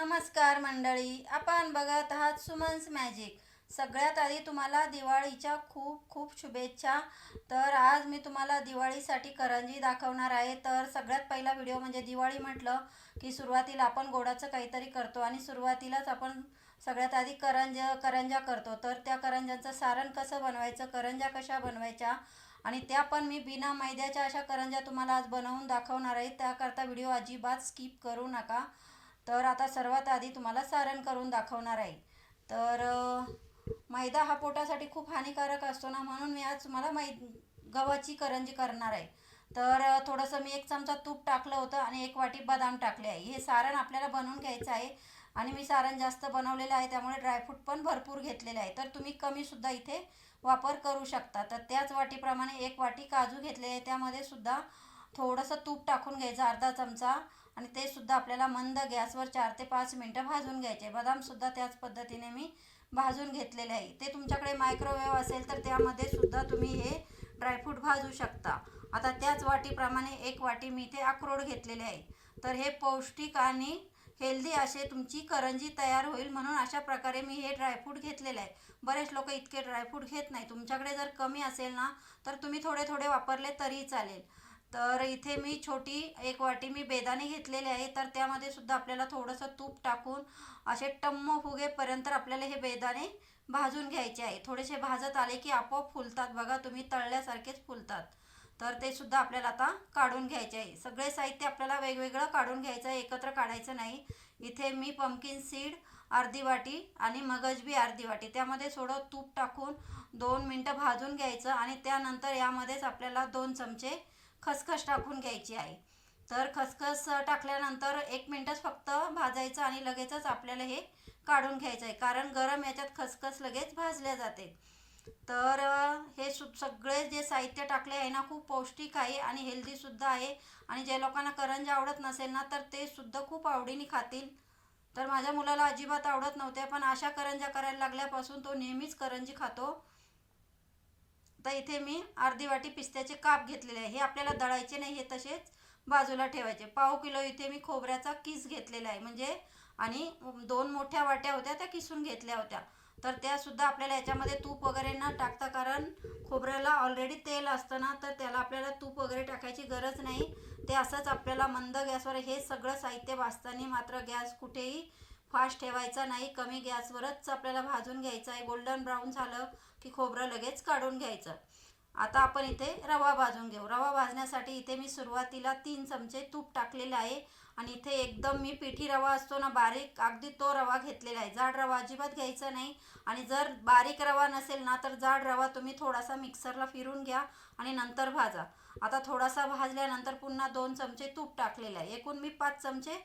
नमस्कार मंडळी आपण बघत आहात सुमन्स मॅजिक. सगळ्यात आधी तुम्हाला दिवाळीच्या खूप खूप शुभेच्छा. तर आज मी तुम्हाला दिवाळीसाठी करंजी दाखवणार आहे. तर सगळ्यात पहिला व्हिडिओ म्हणजे दिवाळी म्हटलं की सुरुवातीला आपण गोडाचं काहीतरी करतो आणि सुरुवातीलाच आपण सगळ्यात आधी करंज करंजा करतो. तर त्या करंजांचं सारण कसं बनवायचं करंजा कशा बनवायच्या आणि त्या पण मी बिना मैद्याच्या अशा करंजा तुम्हाला आज बनवून दाखवणार आहे. त्याकरता व्हिडिओ अजिबात स्किप करू नका. तर आता सर्वात आधी तुम्हाला सारण करून दाखवणार आहे. तर मैदा हा पोटासाठी खूप हानिकारक असतो ना म्हणून मी आज तुम्हाला मै गव्हाची करंजी करणार आहे. तर थोडंसं मी एक चमचा तूप टाकलं होतं आणि एक वाटी बदाम टाकले आहे. हे सारण आपल्याला बनवून घ्यायचं आहे आणि मी सारण जास्त बनवलेलं आहे त्यामुळे ड्रायफ्रूट पण भरपूर घेतलेले आहे. तर तुम्ही कमीसुद्धा इथे वापर करू शकता. तर त्याच वाटीप्रमाणे एक वाटी काजू घेतले आहे. त्यामध्ये सुद्धा थोडंसं तूप टाकून घ्यायचं अर्धा चमचा. आणि ते सुद्धा आपल्याला मंद गॅसवर चार ते पाच मिनटं भाजून घ्यायचे. बदामसुद्धा त्याच पद्धतीने मी भाजून घेतलेले आहे. ते तुमच्याकडे मायक्रोवेव्ह असेल तर त्यामध्ये सुद्धा तुम्ही हे ड्रायफ्रूट भाजू शकता. आता त्याच वाटीप्रमाणे एक वाटी मी इथे अक्रोड घेतलेले आहे. तर हे पौष्टिक आणि हेल्दी असे तुमची करंजी तयार होईल म्हणून अशा प्रकारे मी हे ड्रायफ्रूट घेतलेले आहे. बरेच लोक इतके ड्रायफ्रूट घेत नाही. तुमच्याकडे जर कमी असेल ना तर तुम्ही थोडे थोडे वापरले तरी चालेल. तर इथे मी छोटी एक वाटी मी बेदाणे घेतलेले आहे. तर त्यामध्ये सुद्धा आपल्याला थोडंसं तूप टाकून असे टम्म फुगेपर्यंत आपल्याला हे बेदाणे भाजून घ्यायचे आहे. थोडेसे भाजत आले की आपोआप फुलतात बघा तुम्ही तळल्यासारखेच फुलतात. तर ते सुद्धा आपल्याला आता काढून घ्यायचे आहे. सगळे साहित्य आपल्याला वेगवेगळं काढून घ्यायचं आहे एकत्र काढायचं नाही. इथे मी पंपकिन सीड अर्धी वाटी आणि मगजबी अर्धी वाटी. त्यामध्ये थोडं तूप टाकून दोन मिनटं भाजून घ्यायचं आणि त्यानंतर यामध्येच आपल्याला दोन चमचे खसखस टाकून घ्यायची आहे. तर खसखस टाकल्यानंतर एक मिनटच फक्त भाजायचं आणि लगेचच आपल्याला हे काढून घ्यायचं आहे. कारण गरम याच्यात खसखस लगेच भाजल्या जाते. तर हे सु सगळे जे साहित्य टाकले आहे ना खूप पौष्टिक आहे आणि हेल्दीसुद्धा आहे. आणि ज्या लोकांना करंजी आवडत नसेल ना तर ते सुद्धा खूप आवडीने खातील. तर माझ्या मुलाला अजिबात आवडत नव्हत्या पण अशा करंज्या करायला लागल्यापासून तो नेहमीच करंजी खातो. तर इथे मी अर्धी वाटी पिस्त्याचे काप घेतलेले आहे. हे आपल्याला दळायचे नाही हे तसेच बाजूला ठेवायचे. पाव किलो इथे मी खोबऱ्याचा किस घेतलेला आहे. म्हणजे आणि दोन मोठ्या वाट्या होत्या त्या किसून घेतल्या होत्या. तर त्यासुद्धा आपल्याला याच्यामध्ये तूप वगैरे न टाकता कारण खोबऱ्याला ऑलरेडी तेल असतं ना तर त्याला आपल्याला तूप वगैरे टाकायची गरज नाही. ते असंच आपल्याला मंद गॅसवर हे सगळं साहित्य भाजताना मात्र गॅस कुठेही फास्ट ठेवायचा नाही. कमी गॅसवरच आपल्याला भाजून घ्यायचं आहे. गोल्डन ब्राऊन झालं की खोबरं लगेच काढून घ्यायचं. आता आपण इथे रवा भाजून घेऊ. रवा भाजण्यासाठी इथे मी सुरुवातीला तीन चमचे तूप टाकलेलं आहे आणि इथे एकदम मी पिठी रवा असतो ना बारीक अगदी तो रवा घेतलेला आहे. जाड रवा अजिबात घ्यायचा नाही आणि जर बारीक रवा नसेल ना तर जाड रवा तुम्ही थोडासा मिक्सरला फिरून घ्या आणि नंतर भाजा. आता थोडासा भाजल्यानंतर पुन्हा दोन चमचे तूप टाकलेलं आहे. एकूण मी पाच चमचे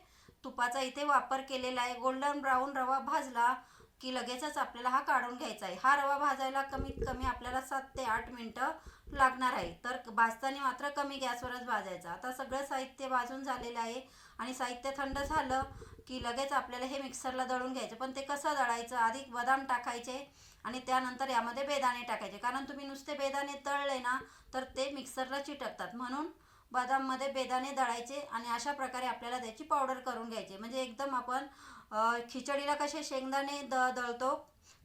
तुपाचा इथे वापर केलेला आहे. गोल्डन ब्राऊन रवा भाजला की लगेचच आपल्याला हा काढून घ्यायचा आहे. हा रवा भाजायला कमीत कमी आपल्याला सात ते आठ मिनटं लागणार आहे. तर भाजताना मात्र कमी गॅसवरच भाजायचा. आता सगळं साहित्य भाजून झालेलं आहे आणि साहित्य थंड झालं की लगेच आपल्याला हे मिक्सरला दळून घ्यायचं. पण ते कसं दळायचं? आधी बदाम टाकायचे आणि त्यानंतर यामध्ये बेदाणे टाकायचे. कारण तुम्ही नुसते बेदाणे तळले ना तर ते मिक्सरला चिटकतात. म्हणून बदाममध्ये बेदाणे दळायचे आणि अशा प्रकारे आपल्याला त्याची पावडर करून घ्यायची. म्हणजे एकदम आपण खिचडीला कसे शेंगदाणे द दळतो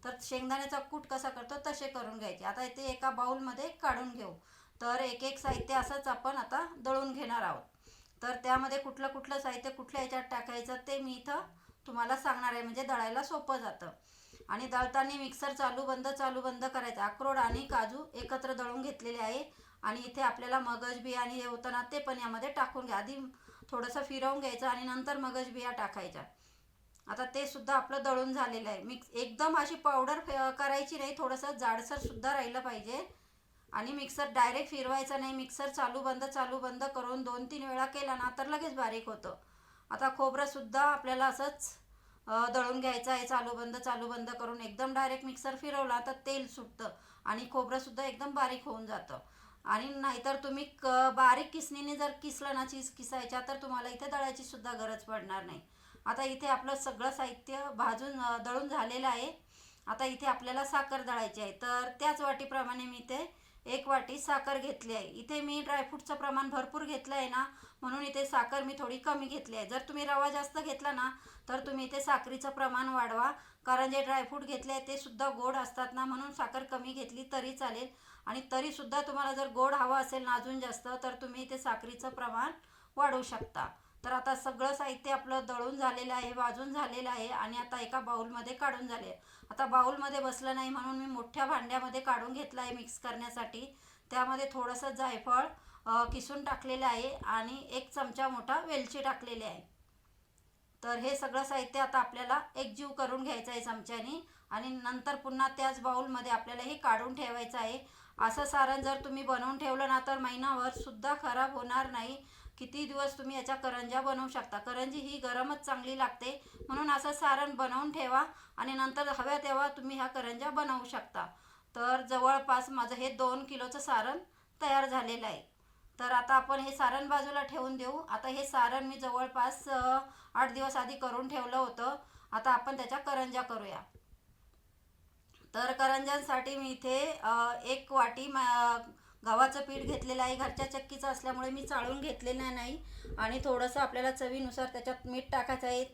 तर शेंगदाण्याचा कूट कसा करतो तसे करून घ्यायचे. आता इथे एका बाऊलमध्ये काढून घेऊ. तर एक एक साहित्य असंच आपण आता दळून घेणार आहोत. तर त्यामध्ये कुठलं कुठलं साहित्य कुठल्या याच्यात टाकायचं ते मी इथं तुम्हाला सांगणार आहे. म्हणजे दळायला सोपं जातं. आणि दळताना मिक्सर चालू बंद चालू बंद करायचं. अक्रोड आणि काजू एकत्र दळून घेतलेले आहे. आणि इथे आपल्याला मगज बिया आणि हे होतं ना ते पण यामध्ये टाकून घ्या. आधी थोडंसं फिरवून घ्यायचं आणि नंतर मगज बिया टाकायच्या. आता ते सुद्धा आपलं दळून झालेलं आहे. मिक्स एकदम अशी पावडर करायची नाही थोडंसं जाडसर सुद्धा राहिलं पाहिजे. आणि मिक्सर डायरेक्ट फिरवायचा नाही. मिक्सर चालू बंद चालू बंद करून दोन तीन वेळा केला ना तर लगेच बारीक होतं. आता खोबरंसुद्धा आपल्याला असंच दळून घ्यायचं आहे. चालू बंद चालू बंद करून एकदम डायरेक्ट मिक्सर फिरवला तर तेल सुटतं आणि खोबरंसुद्धा एकदम बारीक होऊन जातं. आणि नाहीतर तुम्ही क बारीक किसणीने जर किसलं ना चीज किसायच्या तर तुम्हाला इथे दळायची सुद्धा गरज पडणार नाही. आता इथे आपलं सगळं साहित्य भाजून दळून झालेलं आहे. आता इथे आपल्याला साखर दळायची आहे. तर त्याच वाटीप्रमाणे मी इथे एक वाटी साखर घेतली आहे. इथे मी ड्रायफ्रूटचं प्रमाण भरपूर घेतलं आहे ना म्हणून इथे साखर मी थोडी कमी घेतली आहे. जर तुम्ही रवा जास्त घेतला ना तर तुम्ही इथे साखरेचं प्रमाण वाढवा. कारण जे ड्रायफ्रूट घेतले आहे ते सुद्धा गोड असतात ना म्हणून साखर कमी घेतली तरी चालेल. आणि तरीसुद्धा तुम्हाला जर गोड हवा असेल ना अजून जास्त तर तुम्ही ते साखरेचं प्रमाण वाढवू शकता. तर आता सगळं साहित्य आपलं दळून झालेलं आहे भाजून झालेलं आहे आणि आता एका बाऊलमध्ये काढून झाले. आता बाऊलमध्ये बसलं नाही म्हणून मी मोठ्या भांड्यामध्ये काढून घेतलं आहे मिक्स करण्यासाठी. त्यामध्ये थोडंसं जायफळ किसून टाकलेलं आहे आणि एक चमचा मोठा वेलची टाकलेली आहे. तर हे सगळं साहित्य आता आपल्याला एकजीव करून घ्यायचं आहे चमच्यानी आणि नंतर पुन्हा त्याच बाऊलमध्ये आपल्याला हे काढून ठेवायचं आहे. असं सारण जर तुम्ही बनवून ठेवलं ना तर महिनाभर सुद्धा खराब होणार नाही. किती दिवस तुम्ही याच्या करंज्या बनवू शकता? करंजी ही गरमच चांगली लागते. म्हणून असं सारण बनवून ठेवा आणि नंतर हव्या तेव्हा तुम्ही ह्या करंज्या बनवू शकता. तर जवळपास माझं हे दोन किलोचं सारण तयार झालेलं आहे. तर आता आपण हे सारण बाजूला ठेवून देऊ. आता हे सारण मी जवळपास आठ दिवस आधी करून ठेवलं होतं. आता आपण त्याच्या करंज्या करूया. तर करंज्यांसाठी मी इथे एक वाटी मा गव्हाचं पीठ घेतलेलं आहे. घरच्या चक्कीचं असल्यामुळे मी चाळून घेतलेलं नाही. आणि थोडंसं आपल्याला चवीनुसार त्याच्यात मीठ टाकायचं आहे.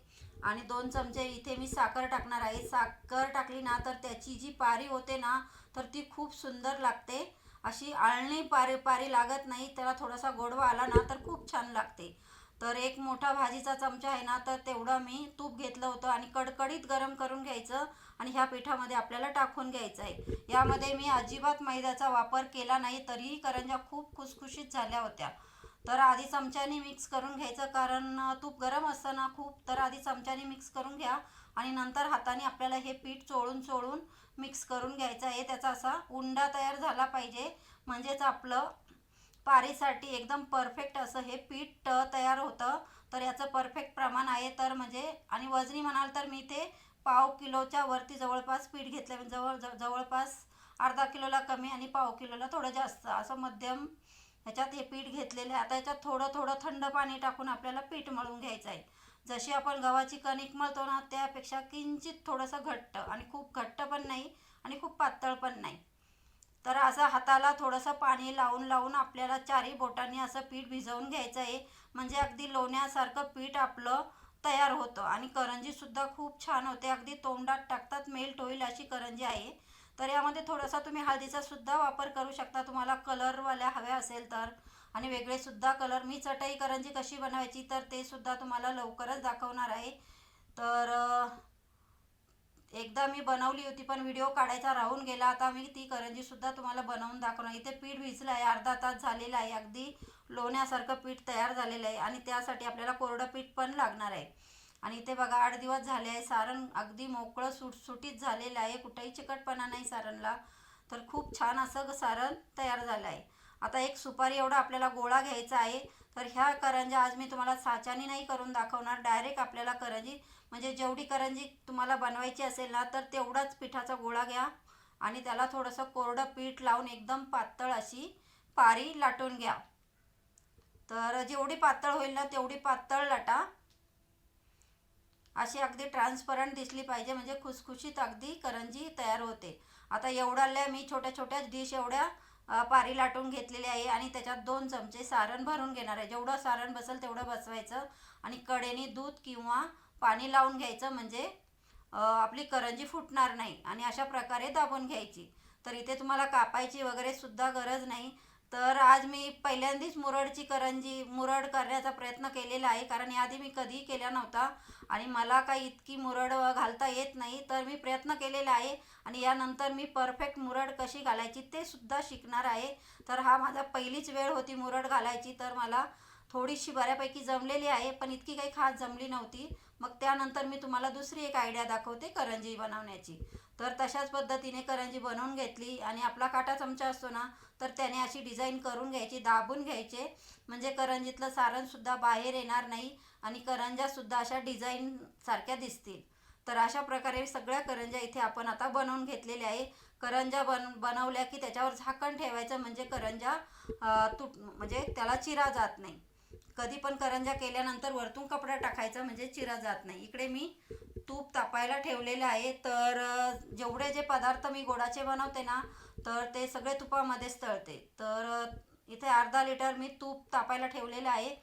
आणि दोन चमचे इथे मी साखर टाकणार आहे. साखर टाकली ना तर त्याची जी पारी होते ना तर ती खूप सुंदर लागते. अशी आळणी पारी पारी लागत नाही. त्याला थोडासा गोडवा आला ना तर खूप छान लागते. तर एक मोठा भाजीचा चमचा आहे ना तर तेवढं मी तूप घेतलं होतं आणि कडकडीत गरम करून घ्यायचं आणि ह्या पिठामध्ये आपल्याला टाकून घ्यायचं आहे. यामध्ये मी अजिबात मैद्याचा वापर केला नाही तरीही करंज्या खूप खुसखुशीत झाल्या होत्या. तर आधी चमच्याने मिक्स करून घ्यायचं कारण तूप गरम असतं ना खूप तर आधी चमच्याने मिक्स करून घ्या आणि नंतर हाताने आपल्याला हे पीठ चोळून चोळून मिक्स करून घ्यायचं आहे. त्याचा असा उंडा तयार झाला पाहिजे म्हणजेच आपलं पारीसाठी एकदम परफेक्ट असं हे पीठ तयार होतं. तर याचं परफेक्ट प्रमाण आहे. तर म्हणजे आणि वजनी म्हणाल तर मी ते पाव किलोच्या वरती जवळपास पीठ घेतलं म्हणजे जवळ जवळपास अर्धा किलोला कमी आणि पाव किलोला थोडं जास्त. असं मध्यम ह्याच्यात हे पीठ घेतलेलं आहे. आता याच्यात थोडं थोडं थंड पाणी टाकून आपल्याला पीठ मळून घ्यायचं आहे. जशी आपण गव्हाची कणिक मळतो ना त्यापेक्षा किंचित थोडंसं घट्ट. आणि खूप घट्ट पण नाही आणि खूप पातळ पण नाही. तर असं हाताला थोडंसं पाणी लावून लावून आपल्याला चारही बोटांनी असं पीठ भिजवून घ्यायचं आहे म्हणजे अगदी लोण्यासारखं पीठ आपलं तयार होतं. आणि करंजीसुद्धा खूप छान होते. अगदी तोंडात टाकतात मेल्ट होईल अशी करंजी आहे. तर यामध्ये थोडासा तुम्ही हळदीचा सुद्धा वापर करू शकता. तुम्हाला कलरवाल्या हव्या असेल तर. आणि वेगळे सुद्धा कलर. मी चटई करंजी कशी बनवायची तर ते सुद्धा तुम्हाला लवकरच दाखवणार आहे. तर एकदा मी बनवली होती पण व्हिडिओ काढायचा राहून गेला. आता मी ती करंजीसुद्धा तुम्हाला बनवून दाखवणार. इथे पीठ भिजलं आहे अर्धा तास झालेलं आहे. अगदी लोण्यासारखं पीठ तयार झालेलं आहे आणि त्यासाठी आपल्याला कोरडं पीठ पण लागणार आहे. आणि इथे बघा आठ दिवस झाले आहे सारण अगदी मोकळं सुटसुटीत झालेलं आहे. कुठेही चिकटपणा नाही सारणला. तर खूप छान असं सारण तयार झालं आहे. आता एक सुपारी एवढा आपल्याला गोळा घ्यायचा आहे तर ह्या करंजा आज मी तुम्हाला साच्याने नाही करून दाखवणार. डायरेक्ट आपल्याला करंजी म्हणजे जेवढी करंजी तुम्हाला बनवायची असेल ना तर तेवढाच पिठाचा गोळा घ्या. आणि त्याला थोडंसं कोरडं पीठ लावून एकदम पातळ अशी पारी लाटून घ्या. तर जेवढी पातळ होईल ना तेवढी पातळ लाटा. अशी अगदी ट्रान्सपरंट दिसली पाहिजे म्हणजे खुसखुशीत अगदी करंजी तयार होते. आता एवढ्याल्या मी छोट्या छोट्या डिश एवढ्या पारी लाटून घेतलेली आहे आणि त्याच्यात दोन चमचे सारण भरून घेणार आहे. जेवढं सारण बसेल तेवढं बसवायचं आणि कडेने दूध किंवा पाणी लावून घ्यायचं म्हणजे आपली करंजी फुटणार नाही आणि अशा प्रकारे दाबून घ्यायची. तर इथे तुम्हाला कापायची वगैरे सुद्धा गरज नाही. तर आज मी पहिल्यांदाच मुरडची करंजी मुरड करण्याचा प्रयत्न केलेला आहे. कारण याआधी मी कधीही केला नव्हता आणि मला काही इतकी मुरड घालता येत नाही. तर मी प्रयत्न केलेला आहे आणि यानंतर मी परफेक्ट मुरड कशी घालायची ते सुद्धा शिकणार आहे. तर हा माझा पहिलीच वेळ होती मुरड घालायची. तर मला थोडीशी बऱ्यापैकी जमलेली आहे पण इतकी काही खास जमली नव्हती. मग त्यानंतर मी तुम्हाला दुसरी एक आयडिया दाखवते करंजी बनवण्याची. तर तशाच पद्धतीने करंजी बनवून घेतली आणि आपला काटा चमचा असतो ना तर त्याने अशी डिझाईन करून घ्यायची दाबून घ्यायचे. म्हणजे करंजीतलं सारणसुद्धा बाहेर येणार नाही आणि करंज्यासुद्धा अशा डिझाईन सारख्या दिसतील. तर अशा प्रकारे सगळ्या करंज्या इथे आपण आता बनवून घेतलेल्या आहे. करंज्या बन बनवल्या की त्याच्यावर झाकण ठेवायचं म्हणजे करंजा तुट म्हणजे त्याला चिरा जात नाही. कधी पण करंज्या केल्यानंतर वरतून कपडा टाकायचा म्हणजे चिरा जात नाही. इकडे मी तूप तापायला ठेवलेलं आहे. तर जेवढे जे पदार्थ मी गोडाचे बनवते ना तर ते सगळे तुपामध्येच तळते. तर इथे अर्धा लिटर मी तूप तापायला ठेवलेलं आहे.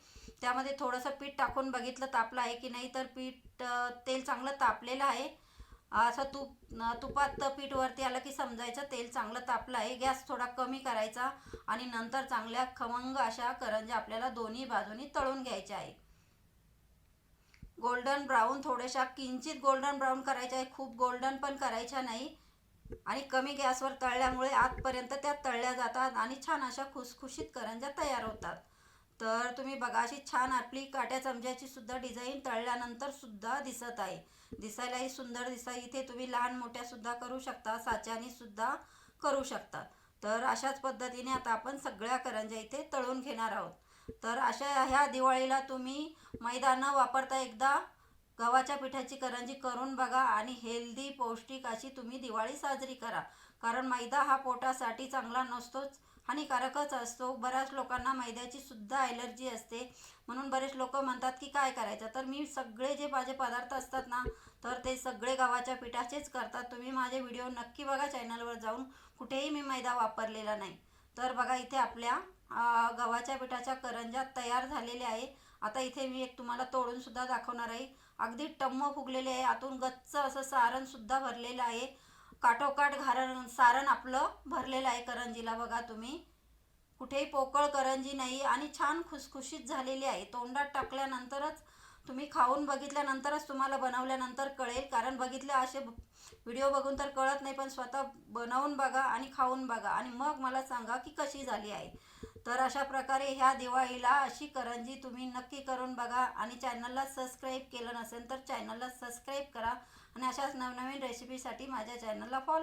त्यामध्ये थोडंसं पीठ टाकून बघितलं तापलं आहे की नाही तर पीठ तेल चांगलं तापलेलं आहे. असं तूप तुपात पीठ वरती आलं की समजायचं तेल चांगलं तापलं आहे गॅस थोडा कमी करायचा आणि नंतर चांगल्या खमंग अशा करंज्या आपल्याला दोन्ही बाजूनी तळून घ्यायच्या आहे गोल्डन ब्राऊन थोड्याशा किंचित गोल्डन ब्राऊन करायच्या आहे खूप गोल्डन पण करायच्या नाही. आणि कमी गॅसवर तळल्यामुळे आतपर्यंत त्या तळल्या जातात आणि छान अशा खुसखुशीत करंज्या तयार होतात. तर तुम्ही बघा अशी छान आपली काट्या चमच्याची सुद्धा डिझाईन तळल्यानंतर सुद्धा दिसत आहे. दिसायलाही सुंदर दिसा इथे तुम्ही लहान मोठ्या सुद्धा करू शकता साच्याने सुद्धा करू शकता. तर अशाच पद्धतीने आता आपण सगळ्या करंज्या इथे तळून घेणार आहोत. तर अशा ह्या दिवाळीला तुम्ही मैदा न वापरता एकदा गव्हाच्या पिठाची करंजी करून बघा आणि हेल्दी पौष्टिक अशी तुम्ही दिवाळी साजरी करा. कारण मैदा हा पोटासाठी चांगला नसतोच. हानिकारकच असतो. बऱ्याच लोकांना मैद्याची सुद्धा ॲलर्जी असते. म्हणून बरेच लोक म्हणतात की काय करायचं? तर मी सगळे जे माझे पदार्थ असतात ना तर ते सगळे गव्हाच्या पिठाचेच करतात. तुम्ही माझे व्हिडिओ नक्की बघा चॅनलवर जाऊन. कुठेही मी मैदा वापरलेला नाही. तर बघा इथे आपल्या गव्हाच्या पिठाच्या करंज्या तयार झालेल्या आहे. आता इथे मी एक तुम्हाला तोडून सुद्धा दाखवणार आहे. अगदी टम्म फुगलेले आहे. आतून गच्च असं सारणसुद्धा भरलेलं आहे. काठोकाठ घारण सारण आपलं भरलेलं आहे करंजीला बघा तुम्ही. कुठेही पोकळ करंजी नाही आणि छान खुसखुशीत झालेली आहे. तोंडात टाकल्यानंतरच तुम्ही खाऊन बघितल्यानंतरच तुम्हाला बनवल्यानंतर कळेल. कारण बघितले असे व्हिडिओ बघून तर कळत नाही पण स्वतः बनवून बघा आणि खाऊन बघा. आणि मग मला सांगा की कशी झाली आहे? तर अशा प्रकारे ह्या दिवाळीला अशी करंजी तुम्ही नक्की करून बघा. आणि चॅनलला सबस्क्राईब केलं नसेल तर चॅनलला सबस्क्राईब करा. आणि अशाच नवनवीन रेसिपीसाठी माझ्या चॅनलला फॉलो